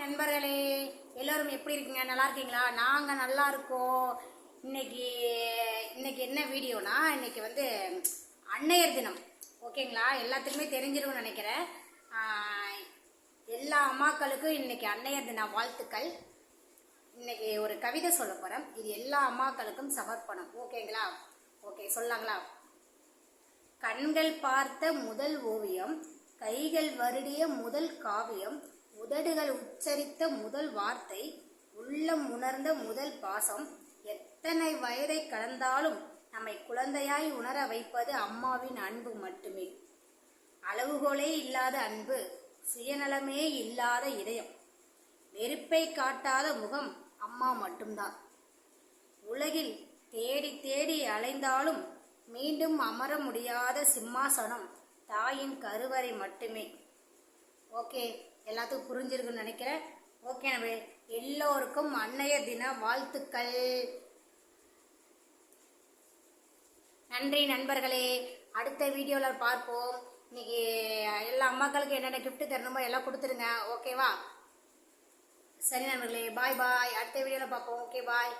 நண்பர்களே எல்லோரும் எப்படி இருக்கீங்க? நல்லா இருக்கீங்களா? நாங்கள் நல்லா இருக்கோம். இன்னைக்கு இன்னைக்கு என்ன வீடியோனா இன்னைக்கு வந்து அன்னையர் தினம். ஓகேங்களா? எல்லாத்துக்குமே தெரிஞ்சிருக்கும்னு நினைக்கிறேன். எல்லா அம்மாக்களுக்கும் இன்னைக்கு அன்னையர் தின வாழ்த்துக்கள். இன்னைக்கு ஒரு கவிதை சொல்ல போகிறேன் இது எல்லா அம்மாக்களுக்கும் சமர்ப்பணம். ஓகேங்களா? ஓகே சொல்லாங்களா கண்கள் பார்த்த முதல் ஓவியம் கைகள் வருடிய முதல் காவியம் உதடுகள் உச்சரித்த முதல் வார்த்தை உள்ளம் உணர்ந்த முதல் பாசம். எத்தனை வயதை கடந்தாலும் நம்மை குழந்தையாய் உணர வைப்பது அம்மாவின் அன்பு மட்டுமே. அளவுகோலே இல்லாத அன்பு சுயநலமே இல்லாத இதயம். வெறுப்பை காட்டாத முகம் அம்மா மட்டும்தான். உலகில் தேடி தேடி அலைந்தாலும் மீண்டும் அமர முடியாத சிம்மாசனம் தாயின் கருவறை மட்டுமே. ஓகே. எல்லாத்துக்கும் புரிஞ்சிருக்குன்னு நினைக்கிறேன். ஓகே நம்ம எல்லோருக்கும் அன்னைய தின வாழ்த்துக்கள். நன்றி நண்பர்களே. அடுத்த வீடியோவில் பார்ப்போம். இன்னைக்கு எல்லா அம்மாக்களுக்கும் என்னென்ன கிஃப்ட் தரணுமோ எல்லாம் கொடுத்துருங்க. ஓகேவா சரி நண்பர்களே பாய் பாய் அடுத்த வீடியோவில் பார்ப்போம். Okay bye